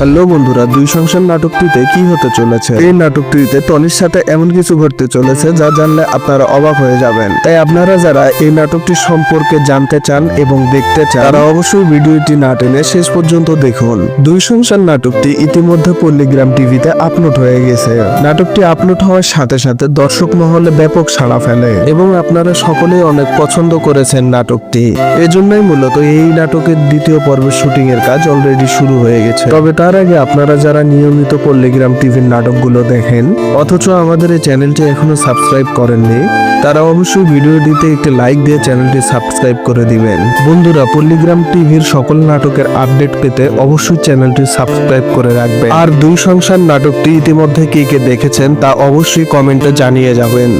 Hello বন্ধুরা, দুই সংসার নাটকটিতে কি হতে চলেছে? এই নাটকটিতে টনির সাথে এমন কিছু ঘটতে চলেছে যা জানলে আপনারা অবাক হয়ে যাবেন। তাই আপনারা যারা এই নাটকটি সম্পর্কে জানতে চান এবং দেখতে চান, তারা অবশ্যই ভিডিওটি না টেনে শেষ পর্যন্ত দেখুন। দুই সংসার নাটকটি ইতিমধ্যে পল্লীগ্রাম টিভিতে আপলোড হয়ে গেছে। নাটকটি আপলোড হওয়ার সাথে সাথে দর্শক মহলে ব্যাপক সাড়া ফেলে এবং আপনারা সকলেই অনেক পছন্দ করেছেন নাটকটি। এজন্যই মূলত এই নাটকের দ্বিতীয় পর্বের শুটিং এর কাজ অলরেডি শুরু হয়ে গেছে। তবে তার আগে আপনারা যারা নিয়মিত পল্লীগ্রাম টিভির নাটকগুলো দেখেন, অথচ আমাদের এই চ্যানেলটি এখনও সাবস্ক্রাইব করেননি, তারা অবশ্যই ভিডিওটিতে একটি লাইক দিয়ে চ্যানেলটি সাবস্ক্রাইব করে দিবেন। বন্ধুরা, পল্লীগ্রাম টিভির সকল নাটকের আপডেট পেতে অবশ্যই চ্যানেলটি সাবস্ক্রাইব করে রাখবেন। আর দুই সংসার নাটকটি ইতিমধ্যে কে কে দেখেছেন তা অবশ্যই কমেন্টে জানিয়ে যাবেন।